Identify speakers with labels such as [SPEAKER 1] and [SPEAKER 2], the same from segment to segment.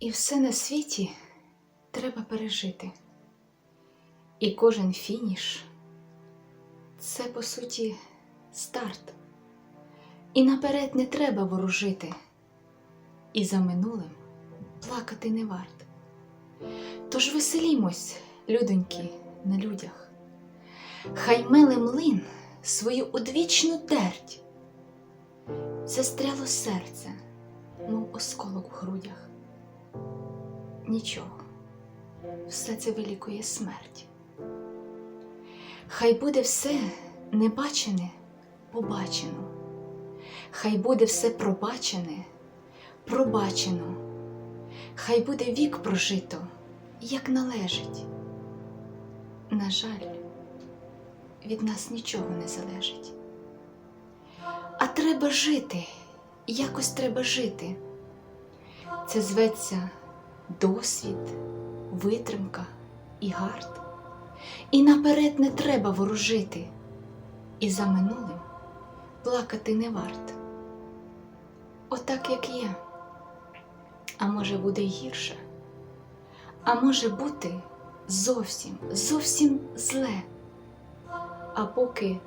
[SPEAKER 1] І все на світі треба пережити. І кожен фініш це по суті старт. І наперед не треба ворожити, і за минулим плакати не варт. Тож веселімось, людоньки, на людях, хай меле млин свою одвічну терть. Застряло серце, мов осколок в грудях. Нічого, все це вилікує смерть. Хай буде все небачене побачено, хай буде все пробачене, пробачено, хай буде вік прожито, як належить. На жаль, від нас нічого не залежить. А треба жити, якось треба жити. Це зветься досвід, витримка і гард. І наперед не треба ворожити, і за минулим плакати не варт. Отак, як є. А може буде гірше, а може бути зовсім, зовсім зле. А поки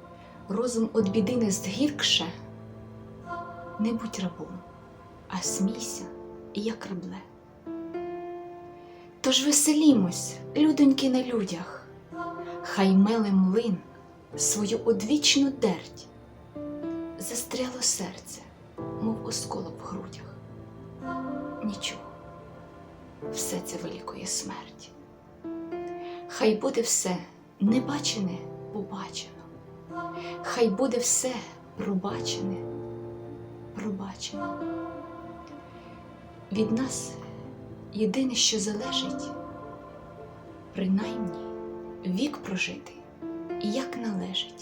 [SPEAKER 1] розум від біди не згіркше, не будь рабом, а смійся, як рабле. Тож веселімось, людоньки на людях, хай меле млин свою одвічну дерть, застряло серце, мов осколок в грудях. Нічого, все це вилікує смерть. Хай буде все небачене побачено, хай буде все пробачене, пробачено. Від нас єдине, що залежить, принаймні вік прожити, як належить.